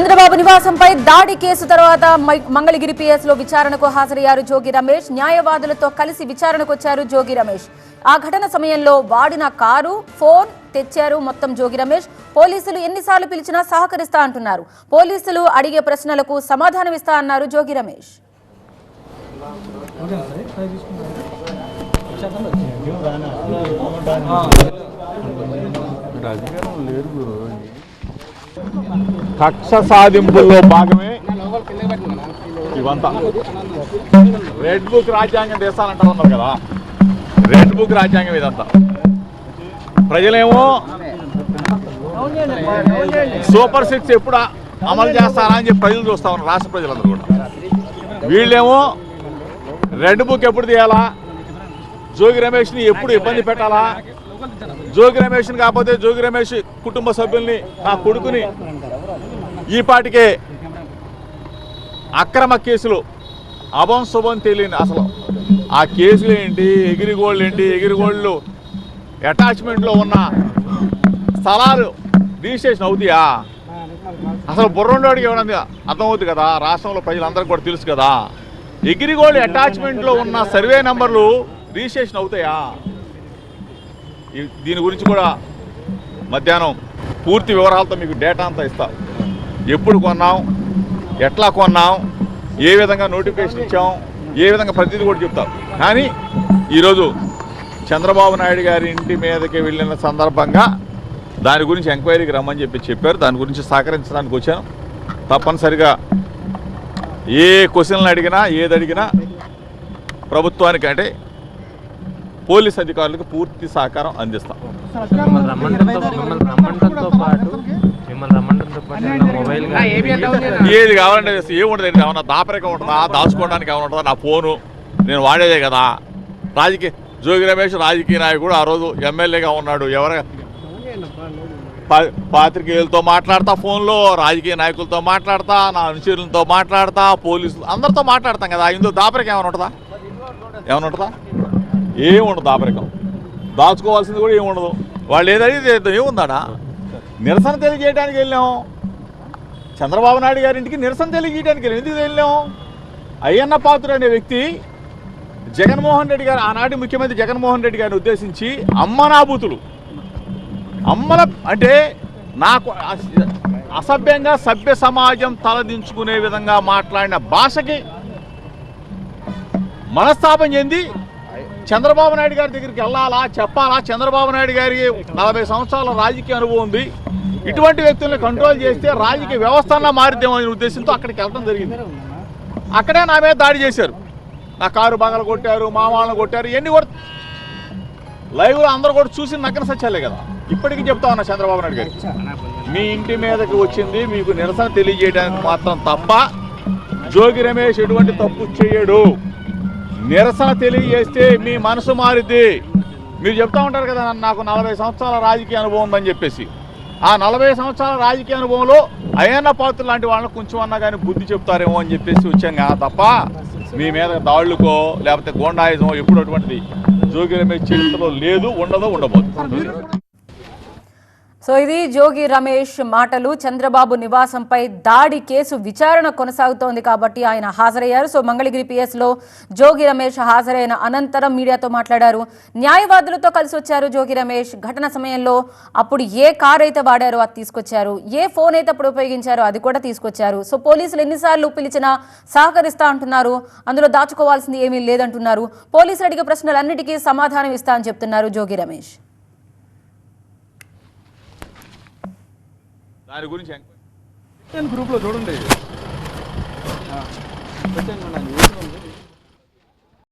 చంద్రబాబు నివాసంపై దాడి కేసు తర్వాత మంగళగిరి పిఎస్లో విచారణకు హాజరయ్యారు జోగి రమేష్. న్యాయవాదులతో కలిసి విచారణకు వచ్చారు జోగి రమేష్. ఆ ఘటన సమయంలో వాడిన కారు ఫోన్ తెచ్చారు మొత్తం జోగి రమేష్. పోలీసులు ఎన్నిసార్లు పిలిచినా సహకరిస్తా అంటున్నారు. పోలీసులు అడిగే ప్రశ్నలకు సమాధానమిస్తా అన్నారు జోగి రమేష్. కక్ష సాధింపుల్లో భాగమే ఇవంతా. రెడ్ బుక్ రాజ్యాంగం దేశాలంటారు అన్నారు కదా. రెడ్ బుక్ రాజ్యాంగం ఇదంతా. ప్రజలేమో సూపర్ సిక్స్ ఎప్పుడు అమలు చేస్తారా అని చెప్పి ప్రజలు చూస్తా ఉన్నారు రాష్ట్ర ప్రజలందరూ కూడా. వీళ్ళేమో రెడ్ బుక్ ఎప్పుడు తీయాలా? జోగి రమేష్ని ఎప్పుడు ఇబ్బంది పెట్టాలా? జోగి రమేష్ని కాకపోతే జోగి రమేష్ కుటుంబ సభ్యుల్ని ఆ కొడుకుని ఈపాటికే అక్రమ కేసులు అభం శుభం తెలియని అసలు. ఆ కేసులు ఏంటి ఎగిరిగోళ్ళు ఏంటి ఎగిరిగోళ్ళు అటాచ్మెంట్లో ఉన్న స్థలాలు రిజిస్ట్రేషన్ అవుతాయా? అసలు బుర్రండోడికి ఏమన్నది? అర్థమవుతుంది కదా రాష్ట్రంలో ప్రజలందరికీ కూడా తెలుసు కదా. ఎగిరిగోళ్ళు అటాచ్మెంట్లో ఉన్న సర్వే నెంబర్లు రిజిస్ట్రేషన్ అవుతాయా? దీని గురించి కూడా మధ్యాహ్నం పూర్తి వివరాలతో మీకు డేటా అంతా ఇస్తాం. ఎప్పుడు కొన్నాం ఎట్లా కొన్నాం ఏ విధంగా నోటిఫికేషన్ ఇచ్చాం ఏ విధంగా ప్రతిదీ కూడా చెప్తాం. కానీ ఈరోజు చంద్రబాబు నాయుడు గారి ఇంటి మీదకి వెళ్ళిన సందర్భంగా దాని గురించి ఎంక్వైరీకి రమ్మని చెప్పి చెప్పారు. దాని గురించి సహకరించడానికి వచ్చాను తప్పనిసరిగా ఏ క్వశ్చన్లు అడిగినా ఏది అడిగినా ప్రభుత్వానికి అంటే పోలీస్ అధికారులకు పూర్తి సహకారం అందిస్తాం. ఏది కావాలంటే ఏముండదు ఏమన్నా దాపరికం ఉంటుందా? దాచుకోవడానికి ఏమైనా ఉంటుందా? నా ఫోను నేను వాడేదే కదా. రాజకీయ జోగి రమేష్ రాజకీయ నాయకుడు ఆ రోజు ఎమ్మెల్యేగా ఉన్నాడు. ఎవరు? పా- పాత్రికేయులతో మాట్లాడతా ఫోన్లో రాజకీయ నాయకులతో మాట్లాడతా నా అనుచరులతో మాట్లాడతా పోలీసులు అందరితో మాట్లాడతాం కదా. ఇందులో దాపరికం ఏమైనా ఉంటుందా? ఏమైనా ఉంటుందా? ఏముండదు ఉండదు దాపరికం దాచుకోవాల్సింది కూడా ఏమి ఉండదు వాళ్ళు ఏదైతే ఏముందాడా నిరసన తెలియజేయడానికి వెళ్ళాం చంద్రబాబు నాయుడు గారి ఇంటికి నిరసన తెలియజేయడానికి వెళ్ళాం. ఎందుకు వెళ్ళాం? అయ్యన్న పాత్ర అనే వ్యక్తి జగన్మోహన్ రెడ్డి గారు ఆనాటి ముఖ్యమంత్రి జగన్మోహన్ రెడ్డి గారిని ఉద్దేశించి అమ్మ అమ్మనాభూతులు. అమ్మల అంటే నాకు అస- అసభ్యంగా సభ్య సమాజం తలదించుకునే విధంగా మాట్లాడిన భాషకి మనస్తాపం చెంది చంద్రబాబు నాయుడు గారి దగ్గరికి వెళ్ళాలా చెప్పాలా? చంద్రబాబు నాయుడు గారికి నలభై సంవత్సరాల రాజకీయ అనుభవం ఉంది. ఇటువంటి వ్యక్తుల్ని కంట్రోల్ చేస్తే రాజకీయ వ్యవస్థలా మారిద్దాం అనే ఉద్దేశంతో అక్కడికి వెళ్ళడం జరిగింది. అక్కడే నా మీద దాడి చేశారు. నా కారు బాగలు కొట్టారు మా వాళ్ళని కొట్టారు ఇవన్నీ కూడా లైవ్లో అందరూ కూడా చూసి నగ్గన సచ్చాలే కదా. ఇప్పటికీ చెప్తా ఉన్నా చంద్రబాబు నాయుడు గారికి. మీ ఇంటి మీదకి వచ్చింది మీకు నిరసన తెలియజేయడానికి మాత్రం తప్ప జోగి రమేష్ ఎటువంటి తప్పు చేయడు. నిరసన తెలియజేస్తే మీ మనసు మారిద్ది. మీరు చెప్తా ఉంటారు కదా నాకు నలభై సంవత్సరాల రాజకీయ అనుభవం ఉందని చెప్పేసి. ఆ నలభై సంవత్సరాల రాజకీయ అనుభవంలో అయ్యన్న పాత్ర లాంటి వాళ్ళని కొంచెం అన్నా కానీ బుద్ధి చెప్తారేమో అని చెప్పేసి వచ్చాం కదా తప్ప మీ మీద దాడులకో లేకపోతే గోండాయుధమో ఎప్పుడు అటువంటిది జోగి రమేష్ చరిత్రలో లేదు ఉండదు ఉండబోదు. సో ఇది జోగి రమేష్ మాటలు. చంద్రబాబు నివాసంపై దాడి కేసు విచారణ కొనసాగుతోంది కాబట్టి ఆయన హాజరయ్యారు. సో మంగళగిరి పిఎస్లో జోగి రమేష్ హాజరైన అనంతరం మీడియాతో మాట్లాడారు. న్యాయవాదులతో కలిసి వచ్చారు జోగి రమేష్. ఘటన సమయంలో అప్పుడు ఏ కార్ అయితే వాడారో అది తీసుకొచ్చారు. ఏ ఫోన్ అయితే అప్పుడు ఉపయోగించారో అది కూడా తీసుకొచ్చారు. సో పోలీసులు ఎన్నిసార్లు పిలిచినా సహకరిస్తా అంటున్నారు. అందులో దాచుకోవాల్సింది ఏమీ లేదంటున్నారు. పోలీసులు అడిగే ప్రశ్నలన్నిటికీ సమాధానం ఇస్తా అని చెప్తున్నారు జోగి రమేష్. దాని గురించి నేను గ్రూప్లో చూడండి. పెట్టాను